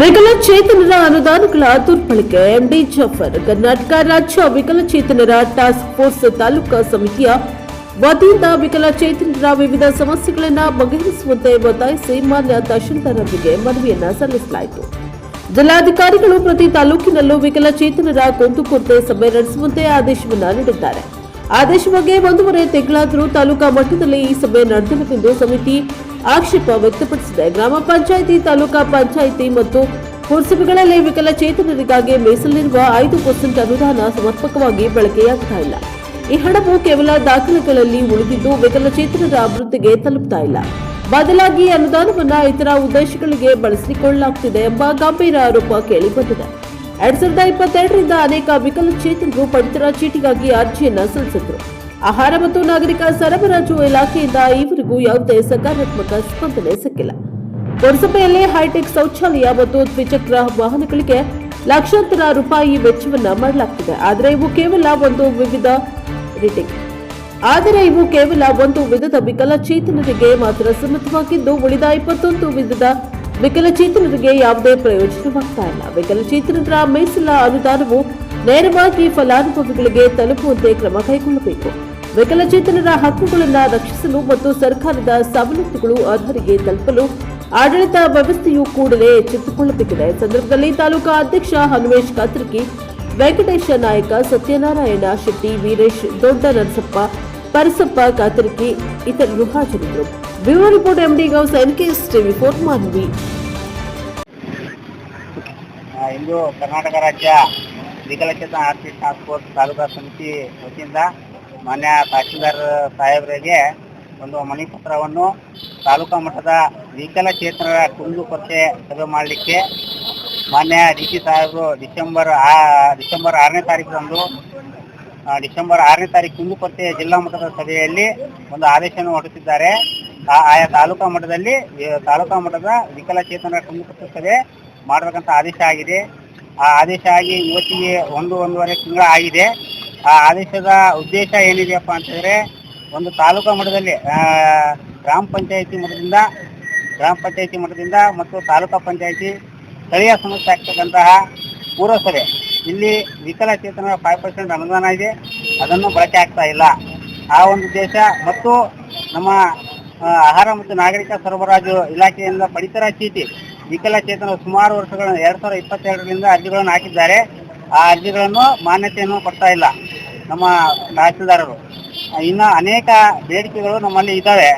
ವಿಕಲಚೇತನರ ಅನುದಾನಗಳ ದುರ್ಬಳಕೆ ಎಂಡಿ ಜಾಫರ್ ಕರ್ನಾಟಕ ರಾಜ್ಯ ವಿಕಲಚೇತನರ ಟಾಸ್ಕ್ ಫೋರ್ಸ್ ತಾಲೂಕಾ ಸಮಿತಿಯ ವತಿಯಿಂದ ವಿಕಲಚೇತನರ ವಿವಿಧ ಸಮಸ್ಯೆಗಳನ್ನು ಬಗೆಹರಿಸುವಂತೆ ಒತ್ತಾಯಿಸಿ ಮಾನ್ಯ ತಹಶೀಲ್ದಾರ್ ಅವರಿಗೆ ಮನವಿಯನ್ನ ಸಲ್ಲಿಸಲಾಯಿತು. ಜಿಲ್ಲಾಧಿಕಾರಿಗಳು ಪ್ರತಿ ತಾಲೂಕಿನಲ್ಲೂ ವಿಕಲಚೇತನರ ಕುಂದುಕೊರತೆ ಸಭೆ ನಡೆಸುವಂತೆ ಆದೇಶವನ್ನು ನೀಡಿದ್ದಾರೆ. ಆದೇಶ ಬಗ್ಗೆ ಒಂದೂವರೆ ತಿಂಗಳಾದರೂ ತಾಲೂಕಾ ಮಟ್ಟದಲ್ಲಿ ಈ ಸಭೆ ನಡೆದಿಲ್ಲವೆಂದು ಸಮಿತಿ ಆಕ್ಷೇಪ ವ್ಯಕ್ತಪಡಿಸಿದೆ. ಗ್ರಾಮ ಪಂಚಾಯಿತಿ, ತಾಲೂಕಾ ಪಂಚಾಯಿತಿ ಮತ್ತು ಪುರಸಭೆಗಳಲ್ಲಿ ವಿಕಲಚೇತನರಿಗಾಗಿ ಮೀಸಲಿರುವ ಐದು ಪರ್ಸೆಂಟ್ ಅನುದಾನ ಸಮರ್ಪಕವಾಗಿ ಬಳಕೆಯಾಗ್ತಾ ಇಲ್ಲ. ಈ ಹಣವು ಕೇವಲ ದಾಖಲೆಗಳಲ್ಲಿ ಉಳಿದಿದ್ದು ವಿಕಲಚೇತನರ ಅಭಿವೃದ್ಧಿಗೆ ತಲುಪ್ತಾ ಇಲ್ಲ. ಬದಲಾಗಿ ಅನುದಾನವನ್ನ ಇತರ ಉದ್ದೇಶಗಳಿಗೆ ಬಳಸಿಕೊಳ್ಳಲಾಗುತ್ತಿದೆ ಎಂಬ ಗಂಭೀರ ಆರೋಪ ಕೇಳಿಬಂದಿದೆ. ಎರಡ್ ಸಾವಿರದ ಇಪ್ಪತ್ತೆರಡರಿಂದ ಅನೇಕ ವಿಕಲಚೇತನರು ಪಡಿತರ ಚೀಟಿಗಾಗಿ ಅರ್ಜಿಯನ್ನ ಸಲ್ಲಿಸಿದ್ರು. ಆಹಾರ ಮತ್ತು ನಾಗರಿಕ ಸರಬರಾಜು ಇಲಾಖೆಯಿಂದ ಈವರೆಗೂ ಯಾವುದೇ ಸಕಾರಾತ್ಮಕ ಸ್ಪಂದನೆ ಸಿಕ್ಕಿಲ್ಲ. ಪುರಸಭೆಯಲ್ಲಿ ಹೈಟೆಕ್ ಶೌಚಾಲಯ ಮತ್ತು ದ್ವಿಚಕ್ರ ವಾಹನಗಳಿಗೆ ಲಕ್ಷಾಂತರ ರೂಪಾಯಿ ವೆಚ್ಚವನ್ನ ಮಾಡಲಾಗ್ತಿದೆ. ಆದರೆ ಇವು ಕೇವಲ ಒಂದು ವಿವಿಧ ರಿಟಿಕ್ ಆದರೆ ಇವು ಕೇವಲ ಒಂದು ವಿಧದ ವಿಕಲಚೇತನರಿಗೆ ಮಾತ್ರ ಸೀಮಿತವಾಗಿದ್ದು, ಉಳಿದ ಇಪ್ಪತ್ತೊಂದು ವಿಧದ ವಿಕಲಚೇತನರಿಗೆ ಯಾವುದೇ ಪ್ರಯೋಜನವಾಗ್ತಾ ಇಲ್ಲ. ವಿಕಲಚೇತನರ ಮೀಸಲ ಅನುದಾನವು ನೇರವಾಗಿ ಫಲಾನುಭವಿಗಳಿಗೆ ತಲುಪುವಂತೆ ಕ್ರಮ ಕೈಗೊಳ್ಳಬೇಕು. ವಿಕಲಚೇತನರ ಹಕ್ಕುಗಳನ್ನು ರಕ್ಷಿಸಲು ಮತ್ತು ಸರ್ಕಾರದ ಸವಲತ್ತುಗಳು ಅರ್ಹರಿಗೆ ತಲುಪಲು ಆಡಳಿತ ವ್ಯವಸ್ಥೆಯು ಕೂಡಲೇ ಎಚ್ಚೆತ್ತುಕೊಳ್ಳಬೇಕಿದೆ ಸಂದರ್ಭದಲ್ಲಿ ತಾಲೂಕಾ ಅಧ್ಯಕ್ಷ ಹನುಮೇಶ್ ಕಾತ್ರಕಿ, ವೆಂಕಟೇಶ ನಾಯಕ ಸತ್ಯನಾರಾಯಣ ಶೆಟ್ಟಿ, ವೀರೇಶ್ ದೊಡ್ಡ ನರಸಪ್ಪ ಪರಸಪ್ಪ ಕಾತರಿಕಿ ಇತರರು ಹಾಜರಿದ್ದರು. Bureau report MD Gous NKS TV for Manvi ಇಂದು ಕರ್ನಾಟಕ ರಾಜ್ಯ ವಿಕಲಚೇತನ ಆರ್ಥಿಕ ಟಾಸ್ಕ್ ಫೋರ್ಸ್ ತಾಲೂಕಾ ಸಮಿತಿ ವತಿಯಿಂದ ಮಾನ್ಯ ತಹಶೀಲ್ದಾರ್ ಸಾಹೇಬರಿಗೆ ಒಂದು ಮನಿ ಪತ್ರವನ್ನು ತಾಲೂಕಾ ಮಟ್ಟದ ವಿಕಲಚೇತನರ ಕುಂದುಕೊರತೆ ಸಭೆ ಮಾಡಲಿಕ್ಕೆ ಮಾನ್ಯ ಡಿ ಸಿ ಸಾಹೇಬರು ಡಿಸೆಂಬರ್ ಆ, ಡಿಸೆಂಬರ್ ಆರನೇ ತಾರೀಕಂದು ಡಿಸೆಂಬರ್ ಆರನೇ ತಾರೀಕು ಕುಂದುಕೊರತೆ ಜಿಲ್ಲಾ ಮಟ್ಟದ ಸಭೆಯಲ್ಲಿ ಒಂದು ಆದೇಶವನ್ನು ಹೊರಡಿಸಿದ್ದಾರೆ. ಆಯಾ ತಾಲೂಕಾ ಮಟ್ಟದಲ್ಲಿ ತಾಲೂಕಾ ಮಟ್ಟದ ವಿಕಲಚೇತನರ ಕುಂದುಕೊರತೆ ಸಭೆ ಮಾಡಬೇಕಂತ ಆದೇಶ ಆಗಿದೆ. ಆ ಆದೇಶ ಆಗಿ ಇವತ್ತಿಗೆ ಒಂದು, ಒಂದೂವರೆ ತಿಂಗಳ ಆಗಿದೆ ಆ ಆದೇಶದ ಉದ್ದೇಶ ಏನಿದೆಯಪ್ಪ ಅಂತಂದ್ರೆ ಒಂದು ತಾಲೂಕಾ ಮಟ್ಟದಲ್ಲಿ ಗ್ರಾಮ ಪಂಚಾಯತಿ ಮಟ್ಟದಿಂದ, ಗ್ರಾಮ ಪಂಚಾಯತಿ ಮಟ್ಟದಿಂದ ಮತ್ತು ತಾಲೂಕಾ ಪಂಚಾಯತಿ ಸ್ಥಳೀಯ ಸಂಸ್ಥೆ ಆಗ್ತಕ್ಕಂತಹ ಪೂರಸಭೆ. ಇಲ್ಲಿ ವಿಕಲಚೇತನರ ಫೈವ್ ಪರ್ಸೆಂಟ್ ಅನುದಾನ ಇದೆ. ಅದನ್ನು ಬಳಕೆ ಆಗ್ತಾ ಇಲ್ಲ. ಆ ಒಂದು ಉದ್ದೇಶ ಮತ್ತು ನಮ್ಮ ಆಹಾರ ಮತ್ತು ನಾಗರಿಕ ಸರಬರಾಜು ಇಲಾಖೆಯಿಂದ ಪಡಿತರ ಚೀಟಿ ವಿಕಲಚೇತನ ಸುಮಾರು ವರ್ಷಗಳ, ಎರಡ್ ಸಾವಿರದ ಇಪ್ಪತ್ತೆರಡರಿಂದ ಅರ್ಜಿಗಳನ್ನು ಹಾಕಿದ್ದಾರೆ. ಆ ಅರ್ಜಿಗಳನ್ನು ಮಾನ್ಯತೆಯನ್ನು ಕೊಡ್ತಾ ಇಲ್ಲ. ನಮ್ಮ ತಹಸೀಲ್ದಾರರು. ಇನ್ನ ಅನೇಕ ಬೇಡಿಕೆಗಳು ನಮ್ಮಲ್ಲಿ ಇದ್ದಾವೆ.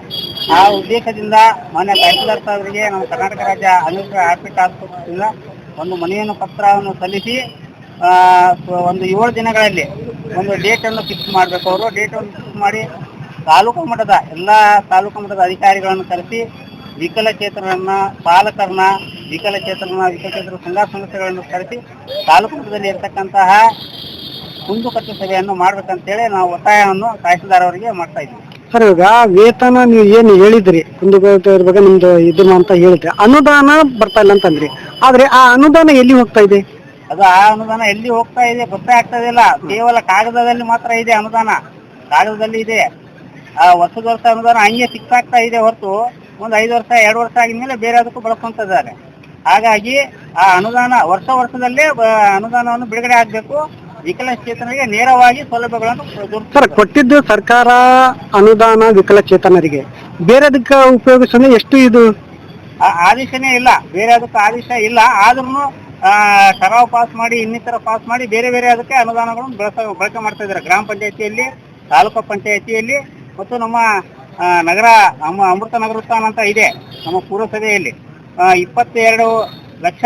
ಆ ಉದ್ದೇಶದಿಂದ ಮಾನ್ಯ ತಹಸೀಲ್ದಾರ್ ಸಾಹೇಬರಿಗೆ ನಮ್ಮ ಕರ್ನಾಟಕ ರಾಜ್ಯ ಅನುಗ್ರಹ ಆರ್ಪಿಟ್ ಆಸ್ಪತ್ರೆಯಿಂದ ಒಂದು ಮನೆಯನ್ನು ಪತ್ರವನ್ನು ಸಲ್ಲಿಸಿ ಒಂದು ಏಳು ದಿನಗಳಲ್ಲಿ ಒಂದು ಡೇಟ್ ಅನ್ನು ಫಿಕ್ಸ್ ಮಾಡಬೇಕು. ಅವರು ಡೇಟ್ ಅನ್ನು ಫಿಕ್ಸ್ ಮಾಡಿ ತಾಲೂಕು ಮಟ್ಟದ ಎಲ್ಲ ತಾಲೂಕು ಮಟ್ಟದ ಅಧಿಕಾರಿಗಳನ್ನು ಕರೆಸಿ ವಿಕಲಚೇತನರನ್ನ, ಪಾಲಕರನ್ನ ವಿಕಲಚೇತನ ವಿಕಲಚೇತನ ಸಂಘ ಸಂಸ್ಥೆಗಳನ್ನು ಕರೆಸಿ ತಾಲೂಕು ಮಟ್ಟದಲ್ಲಿ ಇರತಕ್ಕಂತಹ ಕುಂದುಕಟ್ಟು ಸಭೆಯನ್ನು ಮಾಡ್ಬೇಕಂತೇಳಿ ನಾವು ಒತ್ತಾಯವನ್ನು ತಹಸೀಲ್ದಾರ್ ಅವರಿಗೆ ಮಾಡ್ತಾ ಇದ್ದೀವಿ. ಸರ್ ಇವಾಗ ವೇತನ ನೀವು ಏನು ಹೇಳಿದ್ರಿ? ಕುಂದುಕೊರತೆ ಬಗ್ಗೆ ನಿಮ್ದು ಇದನ್ನ ಅಂತ ಹೇಳಿದ್ರಿ ಅನುದಾನ ಬರ್ತಾ ಇಲ್ಲ ಅಂತಂದ್ರಿ. ಆದ್ರೆ ಆ ಅನುದಾನ ಎಲ್ಲಿ ಹೋಗ್ತಾ ಇದೆ? ಅದು ಆ ಅನುದಾನ ಎಲ್ಲಿ ಹೋಗ್ತಾ ಇದೆ ಗೊತ್ತೇ ಆಗ್ತಾ ಇಲ್ಲ. ಕೇವಲ ಕಾಗದದಲ್ಲಿ ಮಾತ್ರ ಇದೆ ಅನುದಾನ. ಕಾಗದದಲ್ಲಿ ಇದೆ. ಆ ವರ್ಷದ ವರ್ಷ ಅನುದಾನ ಹಂಗೆ ಫಿಕ್ಸ್ ಆಗ್ತಾ ಇದೆ ಹೊರತು ಒಂದು ಐದು ವರ್ಷ ಎರಡು ವರ್ಷ ಆಗಿದ್ಮೇಲೆ ಬೇರೆ ಅದಕ್ಕೂ ಬಳಸ್ಕೊಂತ ಇದ್ದಾರೆ. ಹಾಗಾಗಿ ಆ ಅನುದಾನ ವರ್ಷ ವರ್ಷದಲ್ಲೇ ಅನುದಾನವನ್ನು ಬಿಡುಗಡೆ ಆಗಬೇಕು. ವಿಕಲಚೇತನರಿಗೆ ನೇರವಾಗಿ ಸೌಲಭ್ಯಗಳನ್ನು. ಸರ್ ಕೊಟ್ಟಿದ್ದು ಸರ್ಕಾರ ಅನುದಾನ ವಿಕಲಚೇತನರಿಗೆ. ಬೇರೆದಕ್ಕೆ ಉಪಯೋಗಿಸೋದು ಎಷ್ಟು ಇದು? ಆ ಆದೇಶನೇ ಇಲ್ಲ. ಬೇರೆ ಅದಕ್ಕೆ ಆದೇಶ ಇಲ್ಲ. ಆದ್ರೂ ಶರಾವ್ ಪಾಸ್ ಮಾಡಿ ಇನ್ನಿತರ ಪಾಸ್ ಮಾಡಿ ಬೇರೆ ಬೇರೆ ಅದಕ್ಕೆ ಅನುದಾನಗಳನ್ನು ಬಳಸ ಬಳಕೆ ಮಾಡ್ತಾ ಇದ್ದಾರೆ. ಗ್ರಾಮ ಪಂಚಾಯತಿಯಲ್ಲಿ ತಾಲೂಕು ಪಂಚಾಯತಿಯಲ್ಲಿ ಮತ್ತು ನಮ್ಮ ನಗರ ನಮ್ಮ ಅಮೃತ ನಗರೋತ್ಥಾನ ಅಂತ ಇದೆ ನಮ್ಮ ಪೂರ್ವಸಭೆಯಲ್ಲಿ ಇಪ್ಪತ್ತೆರಡು ಲಕ್ಷ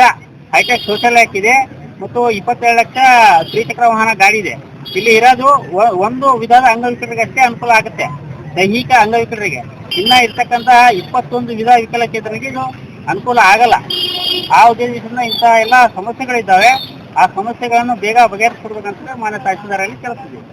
ಹೈಟೆಕ್ ಶೌಚಾಲಯಕ್ಕಿದೆ ಇದೆ. ಮತ್ತು ಇಪ್ಪತ್ತೆರಡು ಲಕ್ಷ ತ್ರಿಚಕ್ರ ವಾಹನ ಗಾಡಿ ಇದೆ. ಇಲ್ಲಿ ಇರೋದು ಒಂದು ವಿಧದ ಅಂಗವಿಕಲರಿಗೆ ಅಷ್ಟೇ ಅನುಕೂಲ ಆಗುತ್ತೆ. ದೈಹಿಕ ಅಂಗವಿಕಲರಿಗೆ. ಇನ್ನ ಇರ್ತಕ್ಕಂತಹ ಇಪ್ಪತ್ತೊಂದು ವಿಧ ವಿಕಲಚೇತನರಿಗೆ ಇದು ಅನುಕೂಲ ಆಗಲ್ಲ. ಆ ಉದ್ದೇಶದಿಂದ ಇಂತಹ ಎಲ್ಲ ಸಮಸ್ಯೆಗಳಿದ್ದಾವೆ. ಆ ಸಮಸ್ಯೆಗಳನ್ನು ಬೇಗ ಬಗೆಹರಿಸ್ಕೊಡ್ಬೇಕಂತ ಮಾನ್ಯ ತಹಸೀಲ್ದಾರಲ್ಲಿ ಕೇಳ್ತಿದ್ದೀವಿ